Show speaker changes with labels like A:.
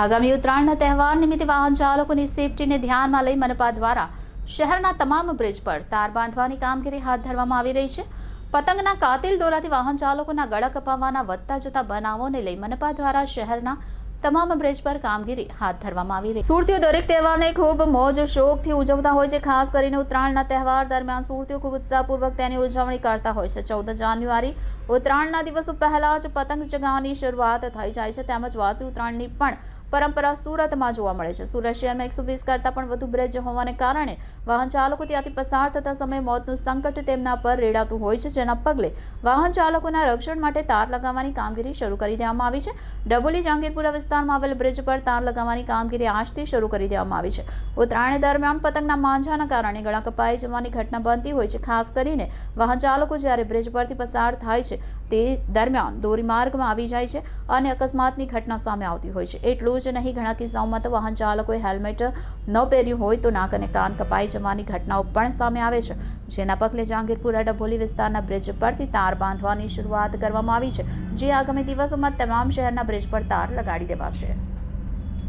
A: આગામી ઉત્તરાયણના તહેવાર નિમિત્તે વાહન ચાલકોની સેફટીને ધ્યાનમાં લઈ મનપા દ્વારા શહેરના તમામ બ્રિજ પર તાર બાંધવાની કામગીરી હાથ ધરવામાં આવી રહી છે. પતંગના કાતિલ દોરાથી વાહન ચાલકોના ગળા કપાવવાના વધતા જતા બનાવોને લઈ મનપા દ્વારા શહેરના તમામ બ્રિજ પર કામગીરી હાથ ધરવામાં આવી રહી. સુરતીઓ દરેક તહેવારને ખૂબ મોજ, શોખથી ઉજવતા હોય છે. ખાસ કરીને ઉત્તરાયણના તહેવાર દરમિયાન સુરતીઓ ખૂબ ઉત્સાહપૂર્વક તેની ઉજવણી કરતા હોય છે. ચૌદ જાન્યુઆરી, ઉત્તરાયણના દિવસો પહેલા જ પતંગ ચગાવવાની શરૂઆત થઈ જાય છે. તેમજ વાસી ઉત્તરાયણની પણ પરંપરા સુરતમાં જોવા મળે છે. સુરત શહેરમાં એકસો વીસ કરતાં પણ વધુ બ્રિજ હોવાને કારણે વાહન ચાલકો ત્યાંથી પસાર થતા સમયે મોતનું સંકટ તેમના પર રેડાતું હોય છે. જેના પગલે વાહન ચાલકોના રક્ષણ માટે તાર લગાવવાની કામગીરી શરૂ કરી દેવામાં આવી છે. ડબોલી જહાંગીરપુરા વિસ્તારમાં આવેલ બ્રિજ પર તાર લગાવવાની કામગીરી આજથી શરૂ કરી દેવામાં આવી છે. ઉત્તરાયણ દરમિયાન પતંગના માંજાના કારણે ગળા કપાઈ જવાની ઘટના બનતી હોય છે. ખાસ કરીને વાહન ચાલકો જ્યારે બ્રિજ પરથી પસાર થાય છે, તે દરમિયાન ધોરીમાર્ગમાં આવી જાય છે અને અકસ્માતની ઘટના સામે આવતી હોય છે. એટલું જ નહીં, ઘણા કિસ્સાઓમાં તો વાહન ચાલકોએ હેલ્મેટ ન પહેર્યું હોય તો નાક અને કાન કપાઈ જવાની ઘટનાઓ પણ સામે આવે છે. જેના પગલે જહાંગીરપુરા ડભોલી વિસ્તારના બ્રિજ પરથી તાર બાંધવાની શરૂઆત કરવામાં આવી છે. જે આગામી દિવસોમાં તમામ શહેરના બ્રિજ પર તાર લગાડી পাশে